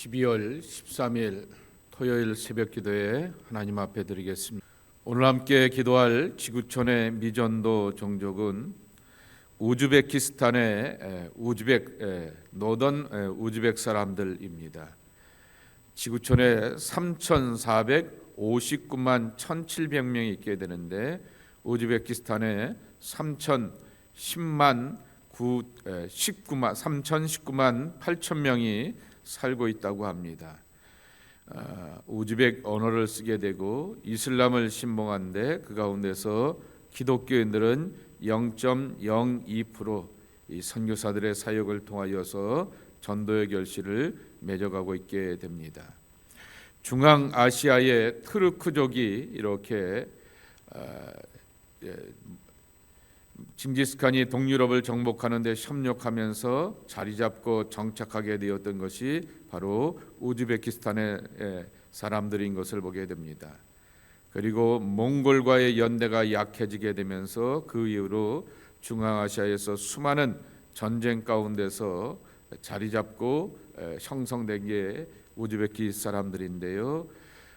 12월 13일 토요일 새벽 기도에 하나님 앞에 드리겠습니다. 오늘 함께 기도할 지구촌의 미전도 종족은 우즈베키스탄의 에, 우즈벡 에, 노던 에, 우즈벡 사람들입니다. 지구촌에 3,459만 1,700명이 있게 되는데 우즈베키스탄에 3,010만 9, 19만 3,019만 8천 명이 살고 있다고 합니다. 아, 우즈벡 언어를 쓰게 되고 이슬람을 신봉한데 그 가운데서 기독교인들은 0.02%이 선교사들의 사역을 통하여서 전도의 결실을 맺어가고 있게 됩니다. 중앙 아시아의 트르크족이 이렇게 아, 예, 징기스칸이 동유럽을 정복하는 데 협력하면서 자리 잡고 정착하게 되었던 것이 바로 우즈베키스탄의 예, 사람들인 것을 보게 됩니다. 그리고 몽골과의 연대가 약해지게 되면서 그 이후로 중앙아시아에서 수많은 전쟁 가운데서 자리 잡고 에, 형성된 게 우즈베키 사람들인데요.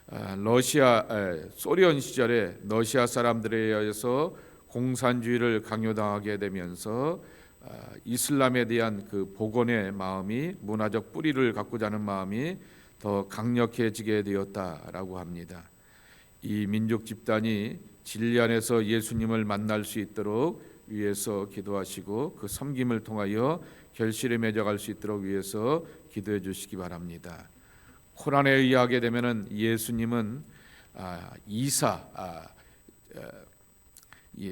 아, 러시아 에, 소련 시절에 러시아 사람들에 의해서 공산주의를 강요당하게 되면서 아, 이슬람에 대한 그 복원의 마음이 문화적 뿌리를 갖고자 하는 마음이 더 강력해지게 되었다라고 합니다. 이 민족 집단이 진리 안에서 예수님을 만날 수 있도록 위해서 기도하시고 그 섬김을 통하여 결실에 맺어갈 수 있도록 위해서 기도해 주시기 바랍니다. 코란에 의하게 되면은 예수님은 아, 이사 아,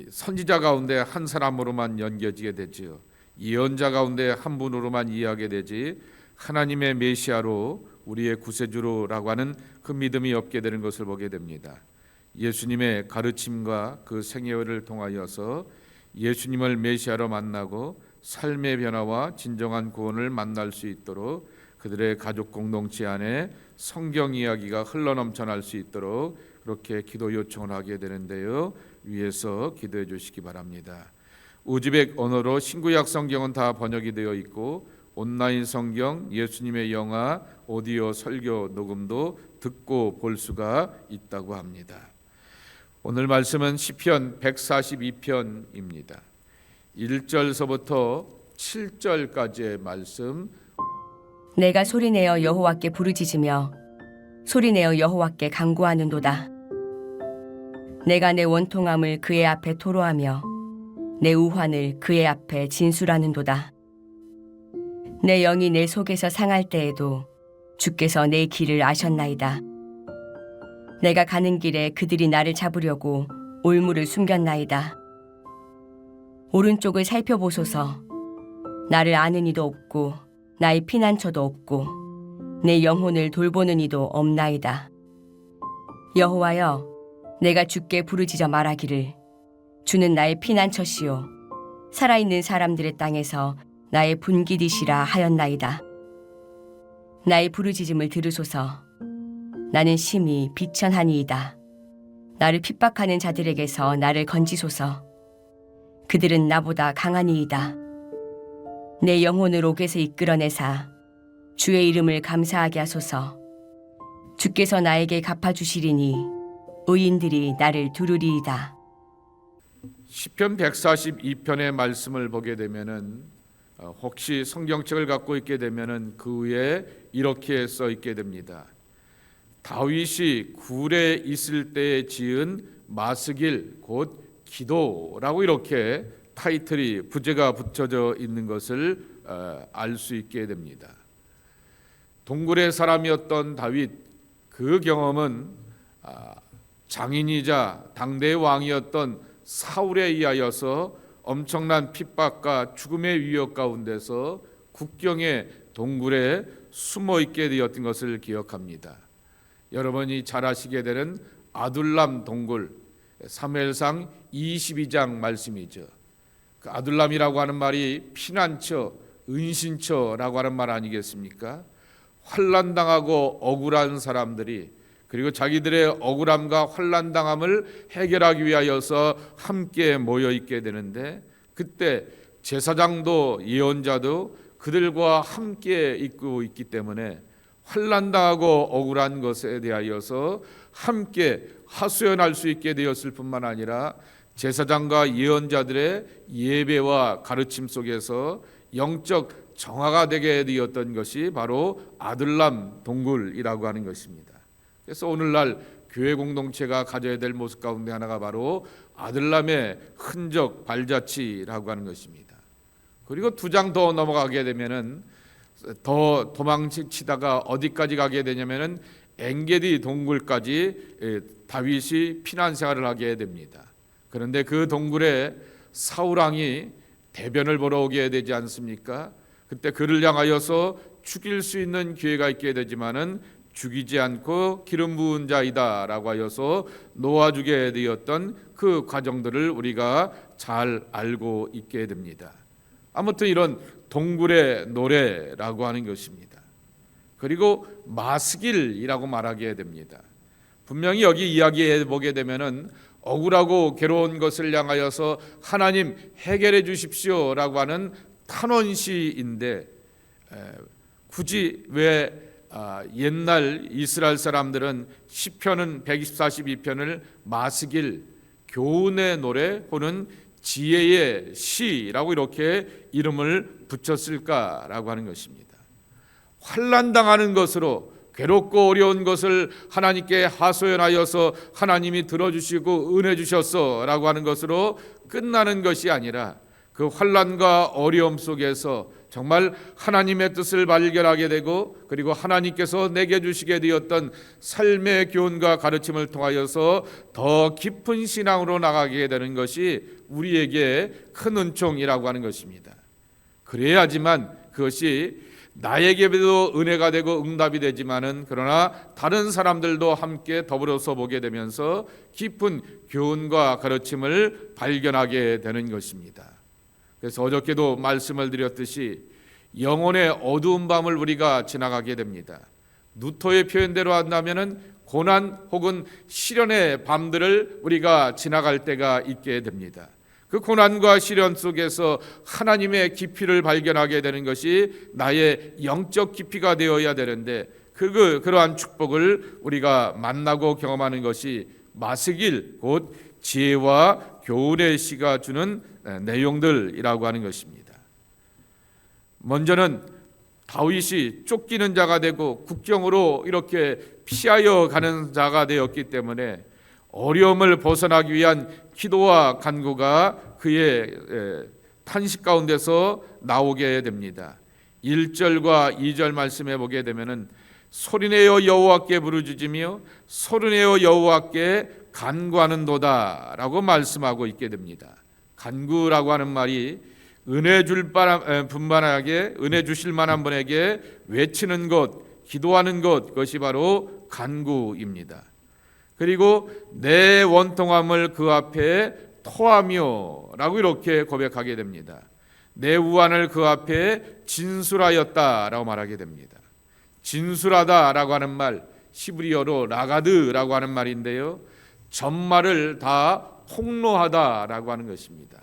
선지자 가운데 한 사람으로만 연결지게 되지요. 예언자 가운데 한 분으로만 이해하게 되지 하나님의 메시아로 우리의 구세주로라고 하는 그 믿음이 없게 되는 것을 보게 됩니다. 예수님의 가르침과 그 생애를 통하여서 예수님을 메시아로 만나고 삶의 변화와 진정한 구원을 만날 수 있도록 그들의 가족 공동체 안에 성경 이야기가 흘러넘쳐날 수 있도록 그렇게 기도 요청을 하게 되는데요. 위에서 기도해 주시기 바랍니다. 우즈벡 언어로 신구약 성경은 다 번역이 되어 있고 온라인 성경, 예수님의 영화, 오디오 설교 녹음도 듣고 볼 수가 있다고 합니다. 오늘 말씀은 시편 142편입니다. 1절서부터 7절까지의 말씀 내가 소리내어 여호와께 부르짖으며 소리내어 여호와께 간구하는도다. 내가 내 원통함을 그의 앞에 토로하며 내 우환을 그의 앞에 진술하는도다. 내 영이 내 속에서 상할 때에도 주께서 내 길을 아셨나이다. 내가 가는 길에 그들이 나를 잡으려고 올무를 숨겼나이다. 오른쪽을 살펴보소서. 나를 아는 이도 없고 나의 피난처도 없고 내 영혼을 돌보는 이도 없나이다. 여호와여, 내가 주께 부르짖어 말하기를 주는 나의 피난처시요 살아있는 사람들의 땅에서 나의 분기디시라 하였나이다. 나의 부르짖음을 들으소서. 나는 심히 비천하니이다. 나를 핍박하는 자들에게서 나를 건지소서. 그들은 나보다 강하니이다. 내 영혼을 옥에서 이끌어내사 주의 이름을 감사하게 하소서. 주께서 나에게 갚아주시리니 의인들이 나를 두루리이다. 시편 142편의 말씀을 보게 되면은 어, 혹시 성경책을 갖고 있게 되면은 그 위에 이렇게 써 있게 됩니다. 다윗이 굴에 있을 때에 지은 마스길 곧 기도라고 이렇게 타이틀이 부제가 붙여져 있는 것을 어, 알수 있게 됩니다. 동굴의 사람이었던 다윗 그 경험은 아, 장인이자 당대의 왕이었던 사울에 의하여서 엄청난 핍박과 죽음의 위협 가운데서 국경의 동굴에 숨어 있게 되었던 것을 기억합니다. 여러분이 잘 아시게 되는 아둘람 동굴 사무엘상 22장 말씀이죠. 그 아둘람이라고 하는 말이 피난처, 은신처라고 하는 말 아니겠습니까? 환란 당하고 억울한 사람들이 그리고 자기들의 억울함과 환란 당함을 해결하기 위하여서 함께 모여 있게 되는데 그때 제사장도 예언자도 그들과 함께 있고 있기 때문에 환난 당하고 억울한 것에 대하여서 함께 하소연할 수 있게 되었을 뿐만 아니라 제사장과 예언자들의 예배와 가르침 속에서 영적 정화가 되게 되었던 것이 바로 아들람 동굴이라고 하는 것입니다. 그래서 오늘날 교회 공동체가 가져야 될 모습 가운데 하나가 바로 아들람의 흔적 발자취라고 하는 것입니다. 그리고 두 장 더 넘어가게 되면은 더 도망치다가 어디까지 가게 되냐면은 엥게디 동굴까지 예, 다윗이 피난 생활을 하게 됩니다. 그런데 그 동굴에 사울 왕이 대변을 보러 오게 되지 않습니까? 그때 그를 향하여서 죽일 수 있는 기회가 있게 되지만은 죽이지 않고 기름 부은 자이다라고 하여서 놓아 주게 되었던 그 과정들을 우리가 잘 알고 있게 됩니다. 아무튼 이런 동굴의 노래라고 하는 것입니다. 그리고 마스길이라고 말하게 됩니다. 분명히 여기 이야기해 보게 되면은 억울하고 괴로운 것을 향하여서 하나님 해결해 주십시오라고 하는 탄원시인데 에, 굳이 왜 아, 옛날 이스라엘 사람들은 시편은 124, 2편을 마스길 교훈의 노래 혹은 지혜의 시라고 이렇게 이름을 붙였을까라고 하는 것입니다. 환난 당하는 것으로 괴롭고 어려운 것을 하나님께 하소연하여서 하나님이 들어주시고 은혜 주셨어라고 하는 것으로 끝나는 것이 아니라 그 환난과 어려움 속에서 정말 하나님의 뜻을 발견하게 되고 그리고 하나님께서 내게 주시게 되었던 삶의 교훈과 가르침을 통하여서 더 깊은 신앙으로 나가게 되는 것이 우리에게 큰 은총이라고 하는 것입니다. 그래야지만 그것이 나에게도 은혜가 되고 응답이 되지만은 그러나 다른 사람들도 함께 더불어서 보게 되면서 깊은 교훈과 가르침을 발견하게 되는 것입니다. 그래서 어저께도 말씀을 드렸듯이 영혼의 어두운 밤을 우리가 지나가게 됩니다. 누토의 표현대로 한다면은 고난 혹은 시련의 밤들을 우리가 지나갈 때가 있게 됩니다. 그 고난과 시련 속에서 하나님의 깊이를 발견하게 되는 것이 나의 영적 깊이가 되어야 되는데 그, 그 그러한 축복을 우리가 만나고 경험하는 것이 마스길 곧 지혜와 교훈의 시가 주는 내용들이라고 하는 것입니다. 먼저는 다윗이 쫓기는 자가 되고 국경으로 이렇게 피하여 가는 자가 되었기 때문에 어려움을 벗어나기 위한 기도와 간구가 그의 탄식 가운데서 나오게 됩니다. 1절과 2절 말씀해 보게 되면은 소리내어 여호와께 부르짖으며 소리내어 여호와께 간구하는도다라고 말씀하고 있게 됩니다. 간구라고 하는 말이 은혜 줄 분만하게 은혜 주실 만한 분에게 외치는 것, 기도하는 것 그것이 바로 간구입니다. 그리고 내 원통함을 그 앞에 토하며라고 이렇게 고백하게 됩니다. 내 우환을 그 앞에 진술하였다라고 말하게 됩니다. 진술하다라고 하는 말 시브리어로 라가드라고 하는 말인데요. 전말을 다 폭로하다라고 하는 것입니다.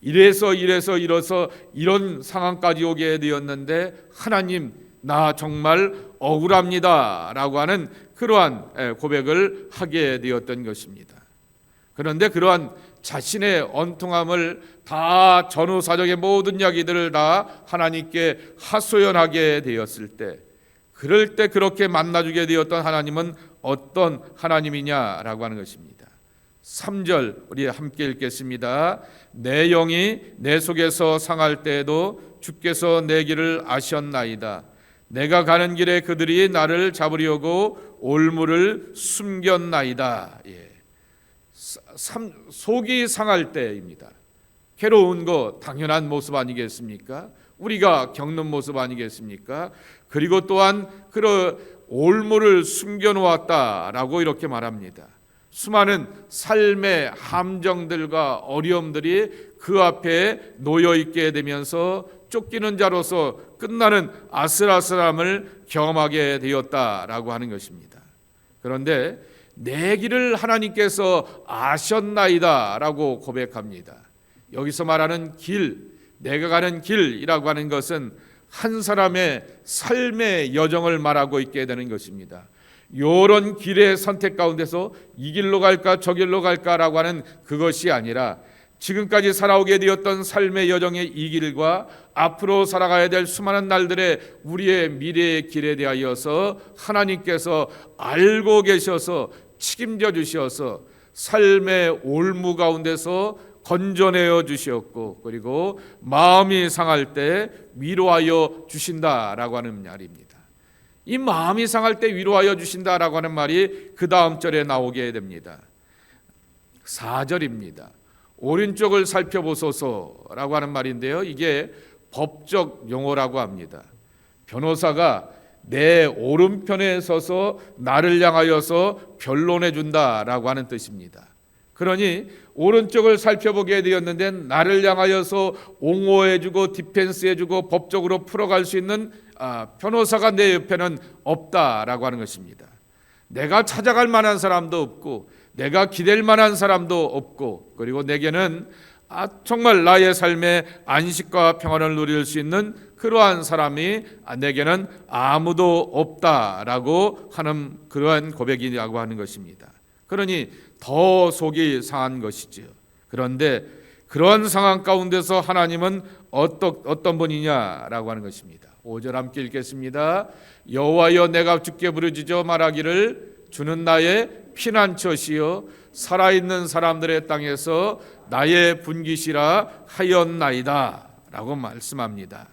이래서 이래서 이래서 이런 상황까지 오게 되었는데 하나님 나 정말 억울합니다라고 하는 그러한 고백을 하게 되었던 것입니다. 그런데 그러한 자신의 언통함을 다 전후 사적의 모든 이야기들을 다 하나님께 하소연하게 되었을 때 그럴 때 그렇게 만나주게 되었던 하나님은 어떤 하나님이냐라고 하는 것입니다. 3절 우리 함께 읽겠습니다. 내 영이 내 속에서 상할 때에도 주께서 내 길을 아셨나이다. 내가 가는 길에 그들이 나를 잡으려고 올무를 숨겼나이다. 예. 삼, 속이 상할 때입니다. 괴로운 거 당연한 모습 아니겠습니까? 우리가 겪는 모습 아니겠습니까? 그리고 또한 그 올무를 숨겨 놓았다라고 이렇게 말합니다. 수많은 삶의 함정들과 어려움들이 그 앞에 놓여 있게 되면서 쫓기는 자로서 끝나는 아슬아슬함을 경험하게 되었다라고 하는 것입니다. 그런데 내 길을 하나님께서 아셨나이다라고 고백합니다. 여기서 말하는 길, 내가 가는 길이라고 하는 것은 한 사람의 삶의 여정을 말하고 있게 되는 것입니다. 요런 길의 선택 가운데서 이 길로 갈까 저 길로 갈까라고 하는 그것이 아니라 지금까지 살아오게 되었던 삶의 여정의 이 길과 앞으로 살아가야 될 수많은 날들의 우리의 미래의 길에 대하여서 하나님께서 알고 계셔서 책임져 주셔서 삶의 올무 가운데서 건져내어 주셨고 그리고 마음이 상할 때 위로하여 주신다라고 하는 말입니다. 이 마음이 상할 때 위로하여 주신다라고 하는 말이 그 다음 절에 나오게 됩니다. 4절입니다. 오른쪽을 살펴보소서라고 하는 말인데요. 이게 법적 용어라고 합니다. 변호사가 내 오른편에 서서 나를 향하여서 변론해 준다라고 하는 뜻입니다. 그러니 오른쪽을 살펴보게 되었는데 나를 향하여서 옹호해 주고 디펜스해 주고 법적으로 풀어갈 수 있는 아, 변호사가 내 옆에는 없다라고 하는 것입니다. 내가 찾아갈 만한 사람도 없고 내가 기댈 만한 사람도 없고 그리고 내게는 아, 정말 나의 삶의 안식과 평안을 누릴 수 있는 그러한 사람이 아, 내게는 아무도 없다라고 하는 그러한 고백이라고 하는 것입니다. 그러니 더 속이 상한 것이지요. 그런데 그런 상황 가운데서 하나님은 어떤 어떤 분이냐라고 하는 것입니다. 5절 함께 읽겠습니다. 여호와여 내가 주께 부르짖어 말하기를 주는 나의 피난처시요 살아있는 사람들의 땅에서 나의 분기시라 하였나이다라고 말씀합니다.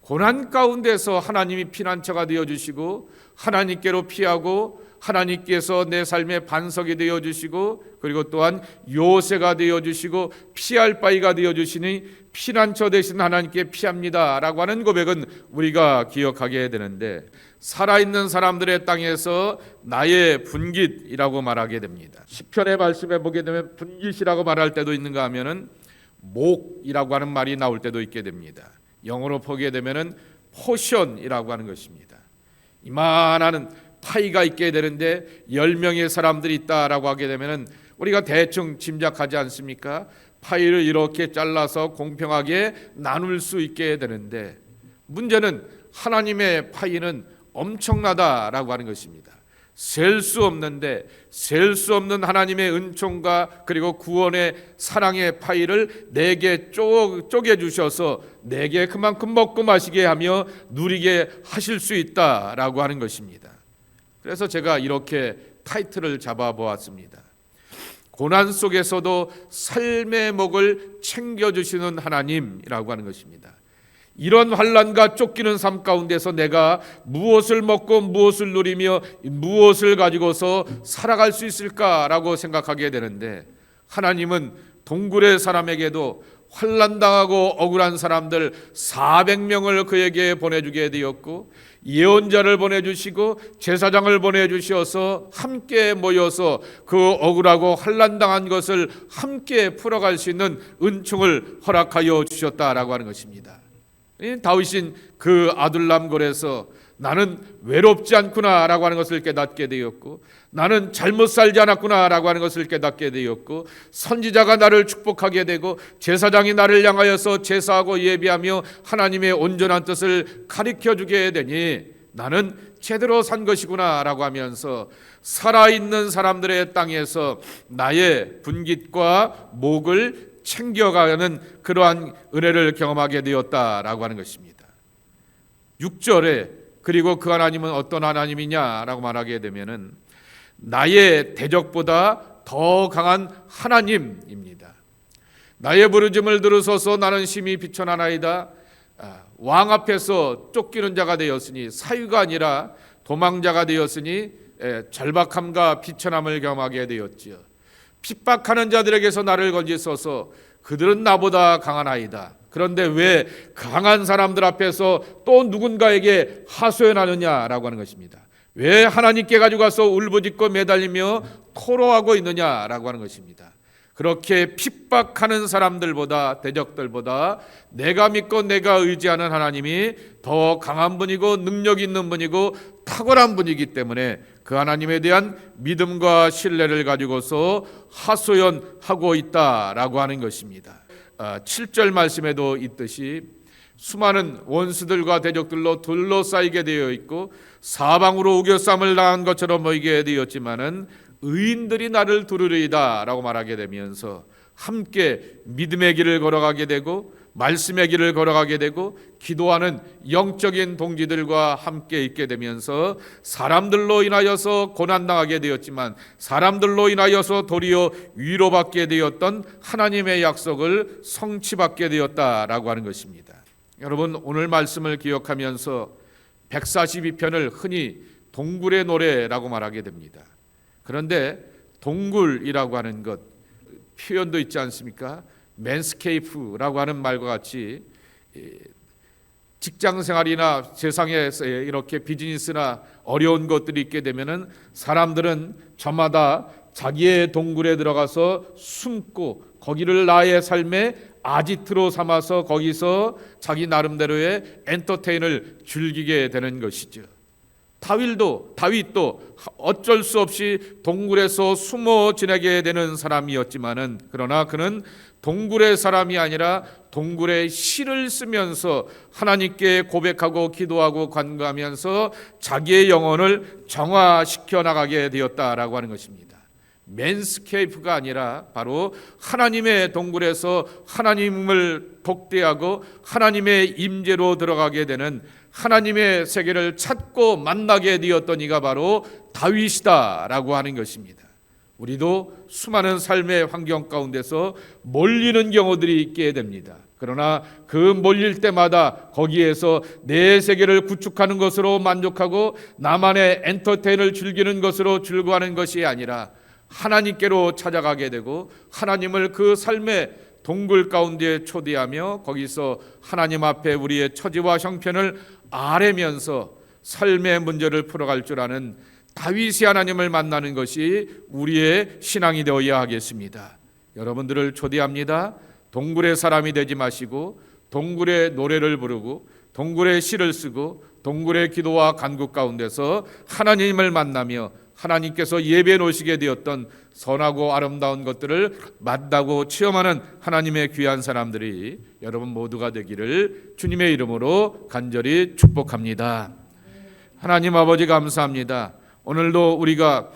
고난 가운데서 하나님이 피난처가 되어 주시고 하나님께로 피하고 하나님께서 내 삶의 반석이 되어 주시고 그리고 또한 요새가 되어 주시고 피할 바위가 되어 주시니 피난처 되신 하나님께 피합니다라고 하는 고백은 우리가 기억하게 되는데 살아있는 사람들의 땅에서 나의 분깃이라고 말하게 됩니다. 시편의 말씀에 보게 되면 분깃이라고 말할 때도 있는가 하면은 목이라고 하는 말이 나올 때도 있게 됩니다. 영어로 보게 되면은 포션이라고 하는 것입니다. 이만한 파이가 있게 되는데 10명의 사람들이 있다라고 하게 되면은 우리가 대충 짐작하지 않습니까? 파이를 이렇게 잘라서 공평하게 나눌 수 있게 되는데 문제는 하나님의 파이는 엄청나다라고 하는 것입니다. 셀 수 없는데 셀 수 없는 하나님의 은총과 그리고 구원의 사랑의 파이를 내게 쪼, 쪼개 주셔서 내게 그만큼 먹고 마시게 하며 누리게 하실 수 있다라고 하는 것입니다. 그래서 제가 이렇게 타이틀을 잡아 보았습니다. 고난 속에서도 삶의 목을 챙겨 주시는 하나님이라고 하는 것입니다. 이런 환란과 쫓기는 삶 가운데서 내가 무엇을 먹고 무엇을 누리며 무엇을 가지고서 살아갈 수 있을까라고 생각하게 되는데 하나님은 동굴의 사람에게도 환란 당하고 억울한 사람들 400명을 그에게 보내주게 되었고 예언자를 보내주시고 제사장을 보내주셔서 함께 모여서 그 억울하고 환란 당한 것을 함께 풀어갈 수 있는 은총을 허락하여 주셨다라고 하는 것입니다. 이 다윗인 그 아둘람골에서 나는 외롭지 않구나라고 하는 것을 깨닫게 되었고 나는 잘못 살지 않았구나라고 하는 것을 깨닫게 되었고 선지자가 나를 축복하게 되고 제사장이 나를 향하여서 제사하고 예비하며 하나님의 온전한 뜻을 가르쳐 주게 되니 나는 제대로 산 것이구나라고 하면서 살아있는 사람들의 땅에서 나의 분깃과 목을 챙겨가는 그러한 은혜를 경험하게 되었다라고 하는 것입니다. 6절에 그리고 그 하나님은 어떤 하나님이냐라고 말하게 되면은 나의 대적보다 더 강한 하나님입니다. 나의 부르짐을 들으소서 나는 심히 비천하나이다. 아, 왕 앞에서 쫓기는 자가 되었으니 사유가 아니라 도망자가 되었으니 에, 절박함과 비천함을 경험하게 되었지요. 핍박하는 자들에게서 나를 건지소서 그들은 나보다 강한 아이다. 그런데 왜 강한 사람들 앞에서 또 누군가에게 하소연하느냐라고 하는 것입니다. 왜 하나님께 가지고 가서 울부짖고 매달리며 토로하고 있느냐라고 하는 것입니다. 그렇게 핍박하는 사람들보다 대적들보다 내가 믿고 내가 의지하는 하나님이 더 강한 분이고 능력 있는 분이고 탁월한 분이기 때문에 그 하나님에 대한 믿음과 신뢰를 가지고서 하소연하고 있다라고 하는 것입니다. 7절 말씀에도 있듯이 수많은 원수들과 대적들로 둘러싸이게 되어 있고 사방으로 우겨쌈을 당한 것처럼 보이게 되었지만은 의인들이 나를 두르리이다라고 말하게 되면서 함께 믿음의 길을 걸어가게 되고 말씀의 길을 걸어가게 되고 기도하는 영적인 동지들과 함께 있게 되면서 사람들로 인하여서 고난당하게 되었지만 사람들로 인하여서 도리어 위로받게 되었던 하나님의 약속을 성취받게 되었다라고 하는 것입니다. 여러분 오늘 말씀을 기억하면서 142편을 흔히 동굴의 노래라고 말하게 됩니다. 그런데 동굴이라고 하는 것 표현도 있지 않습니까? 맨스케이프라고 하는 말과 같이 직장 생활이나 세상에서 이렇게 비즈니스나 어려운 것들이 있게 되면은 사람들은 저마다 자기의 동굴에 들어가서 숨고 거기를 나의 삶의 아지트로 삼아서 거기서 자기 나름대로의 엔터테인을 즐기게 되는 것이죠. 다윗도 다윗도 어쩔 수 없이 동굴에서 숨어 지내게 되는 사람이었지만은 그러나 그는 동굴의 사람이 아니라 동굴의 시를 쓰면서 하나님께 고백하고 기도하고 간구하면서 자기의 영혼을 정화시켜 나가게 되었다라고 하는 것입니다. 맨스케이프가 아니라 바로 하나님의 동굴에서 하나님을 독대하고 하나님의 임재로 들어가게 되는 하나님의 세계를 찾고 만나게 되었던 이가 바로 다윗이다라고 하는 것입니다. 우리도 수많은 삶의 환경 가운데서 몰리는 경우들이 있게 됩니다. 그러나 그 몰릴 때마다 거기에서 내 세계를 구축하는 것으로 만족하고 나만의 엔터테인을 즐기는 것으로 즐거워하는 것이 아니라 하나님께로 찾아가게 되고 하나님을 그 삶의 동굴 가운데 초대하며 거기서 하나님 앞에 우리의 처지와 형편을 아뢰면서 삶의 문제를 풀어갈 줄 아는 다윗이 하나님을 만나는 것이 우리의 신앙이 되어야 하겠습니다. 여러분들을 초대합니다. 동굴의 사람이 되지 마시고 동굴의 노래를 부르고 동굴의 시를 쓰고 동굴의 기도와 간구 가운데서 하나님을 만나며 하나님께서 예배 놓으시게 되었던 선하고 아름다운 것들을 만나고 체험하는 하나님의 귀한 사람들이 여러분 모두가 되기를 주님의 이름으로 간절히 축복합니다. 하나님 아버지 감사합니다. 오늘도 우리가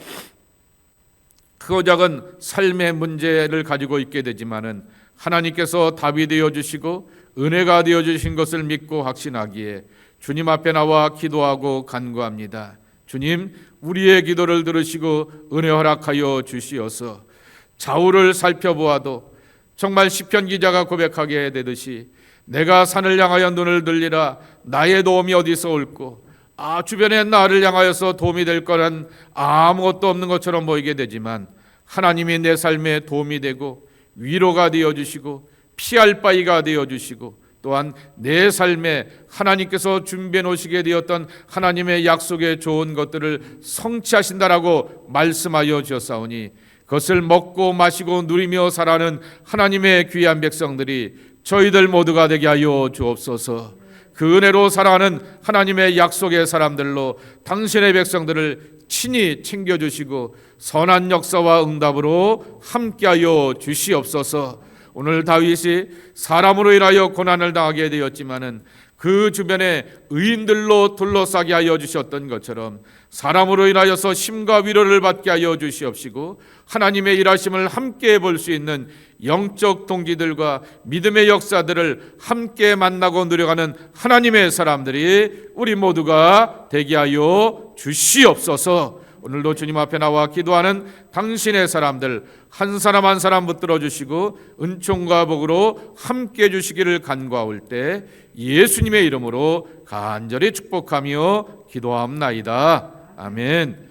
크고 작은 삶의 문제를 가지고 있게 되지만은 하나님께서 답이 되어 주시고 은혜가 되어 주신 것을 믿고 확신하기에 주님 앞에 나와 기도하고 간구합니다. 주님, 우리의 기도를 들으시고 은혜 허락하여 주시어서 좌우를 살펴보아도 정말 시편 기자가 고백하게 되듯이 내가 산을 향하여 눈을 들리라 나의 도움이 어디서 올고 아 주변에 나를 향하여서 도움이 될 거란 아무것도 없는 것처럼 보이게 되지만 하나님이 내 삶에 도움이 되고 위로가 되어 주시고 피할 바위가 되어 주시고 또한 내 삶에 하나님께서 준비해 놓으시게 되었던 하나님의 약속의 좋은 것들을 성취하신다라고 말씀하여 주셨사오니 그것을 먹고 마시고 누리며 살아는 하나님의 귀한 백성들이 저희들 모두가 되게 하여 주옵소서. 그 은혜로 살아가는 하나님의 약속의 사람들로 당신의 백성들을 친히 챙겨주시고 선한 역사와 응답으로 함께하여 주시옵소서. 오늘 다윗이 사람으로 인하여 고난을 당하게 되었지만은 그 주변에 의인들로 둘러싸게 하여 주셨던 것처럼 사람으로 인하여서 심과 위로를 받게 하여 주시옵시고 하나님의 일하심을 함께 볼 수 있는 영적 동지들과 믿음의 역사들을 함께 만나고 누려가는 하나님의 사람들이 우리 모두가 되게 하여 주시옵소서. 오늘도 주님 앞에 나와 기도하는 당신의 사람들 한 사람 한 사람 붙들어 주시고 은총과 복으로 함께 해 주시기를 간구하올 때 예수님의 이름으로 간절히 축복하며 기도함나이다. 아멘.